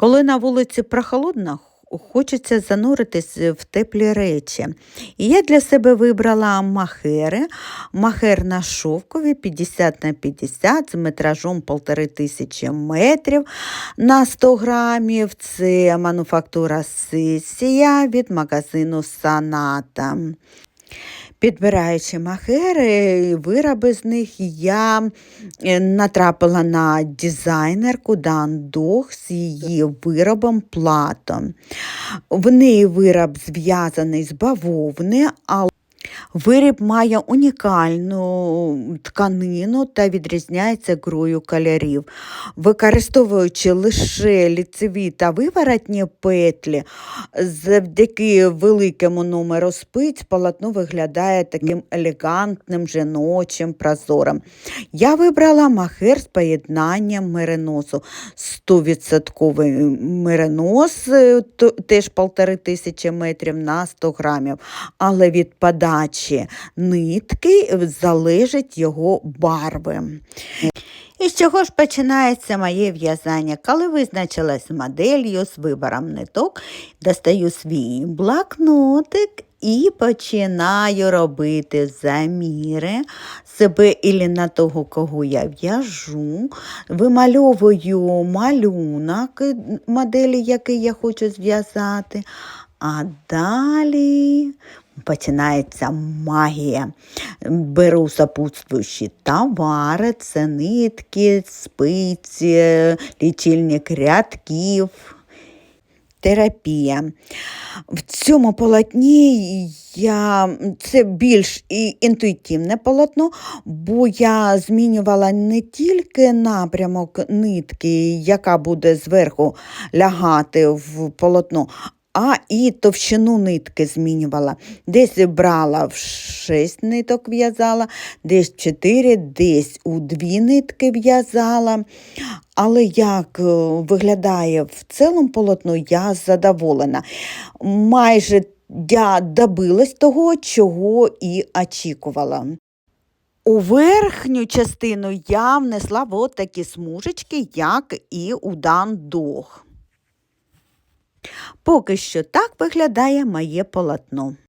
Коли на вулиці прохолодно, хочеться зануритись в теплі речі. І я для себе вибрала махери. Махер на шовкові 50 на 50 з метражом 1500 метрів на 100 грамів. Це мануфактура Сесія від магазину Саната. Підбираючи махери, вироби з них, я е, натрапила на дизайнерку Дан Дох з її виробом платом. В неї вироб зв'язаний з бавовни, але Виріб має унікальну тканину та відрізняється грою кольорів. Використовуючи лише ліцеві та виворотні петлі, завдяки великому номеру спиць полотно виглядає таким елегантним, жіночим, прозорим. Я вибрала махер з поєднанням мериносу. 100% меринос, е, теж полтори тисячі метрів на 100 грамів але від подачі нитки залежить його барви. І з чого ж починається моє в'язання? Коли визначилась з моделлю, з вибором ниток, достаю свій блокнотик і починаю робити заміри себе і на того, кого я в'яжу, вимальовую малюнок е, моделі, який я хочу зв'язати. А далі починається магія. Беру сопутствуючі товари, це нитки, спиці, лічильник рядків. Терапія. В цьому полотні я, це більш інтуїтивне полотно, бо я змінювала не тільки напрямок нитки, яка буде зверху лягати в полотно, а і товщину нитки змінювала. Десь брала в 6 ниток в'язала, десь 4, десь у 2 нитки в'язала. Але як е, виглядає в цілому полотно, я задоволена. Майже я добилась того, чого і очікувала. У верхню частину я внесла от такі смужечки, як і у Дан-Дог. Поки що так виглядає моє полотно.